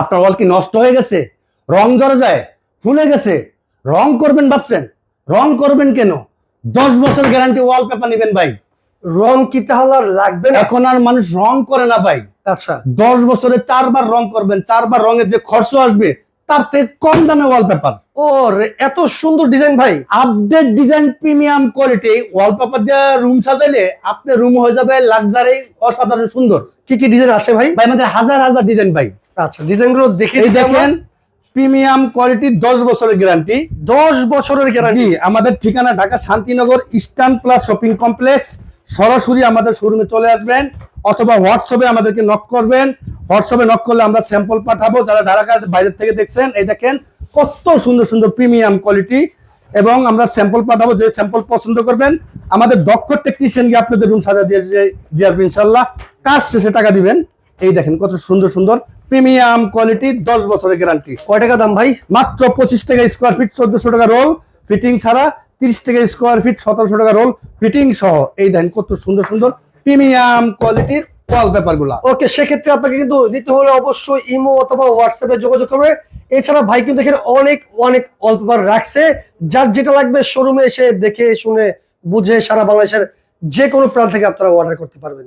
আপনার ওয়াল কি নষ্ট হয়ে গেছে? রং জড়ে যায় ফুলে গেছে। রং করবেন ভাবছেন? রং করবেন কেন? দশ বছর গ্যারান্টি ওয়ালপেপার নেবেন ভাই। রং কি তাহলে আর লাগবে না? এখন আর মানুষ রং করে না ভাই। আচ্ছা। দশ বছরে চারবার রং করবেন চারবার রঙের যে খরচ আসবে তার থেকে কম দামে ওয়ালপেপার ও এত সুন্দর ডিজাইন ভাই। Update design premium quality wallpaper দিয়ে রুম সাজাইলে আপনার রুম হয়ে যাবে লাক্সারি অসাধারণ সুন্দর। কি কি ডিজাইন আছে ভাই? ভাই আমাদের হাজার হাজার ডিজাইন ভাই। আচ্ছা ডিজাইনগুলো দেখে দেখেন প্রিমিয়াম কোয়ালিটি দশ বছরের গ্যারান্টি। দশ বছরের গ্যারান্টি। আমাদের ঠিকানা Dhaka Shantinagar Eastern Plus shopping complex. সরাসরি আমাদের শোরুমে চলে আসবেন অথবা হোয়াটসঅ্যাপে আমাদেরকে নক করবেন। হোয়াটসঅ্যাপে নক করলে আমরা স্যাম্পল পাঠাবো। যারা ঢাকার বাইরের থেকে দেখছেন এই দেখেন কত সুন্দর সুন্দর প্রিমিয়াম কোয়ালিটি। এবং আমরা স্যাম্পল পাঠাবো যে স্যাম্পল পছন্দ করবেন। আমাদের দক্ষ টেকনিশিয়ান গিয়ে আপনাদের রুম সাজা দিয়ে দিয়ে আসবে ইনশাল্লাহ। কাজ শেষে টাকা দিবেন। এই দেখেন কত সুন্দর সুন্দর প্রিমিয়াম কোয়ালিটি, দশ বছরের গ্যারান্টি কয় টাকা দাম ভাই? মাত্র পঁচিশ টাকা স্কোয়ার ফিট চোদ্দশো টাকা রোল ফিটিং ছাড়া তিরিশ টাকা স্কোয়ার ফিট সতেরোশো টাকা রোল ফিটিং সহ। এই দেখেন কত সুন্দর সুন্দর প্রিমিয়াম কোয়ালিটির ওয়াল পেপারগুলা ওকে সেক্ষেত্রে আপনাকে কিন্তু নিতে হলে অবশ্যই ইমো অথবা হোয়াটসঅ্যাপে যোগাযোগ করবে। এছাড়া ভাই কিন্তু এখানে অনেক অনেক রাখছে। যার যেটা লাগবে শোরুমে এসে দেখে, শুনে, বুঝে সারা বাংলাদেশের যে কোনো প্রান্ত থেকে আপনারা অর্ডার করতে পারবেন।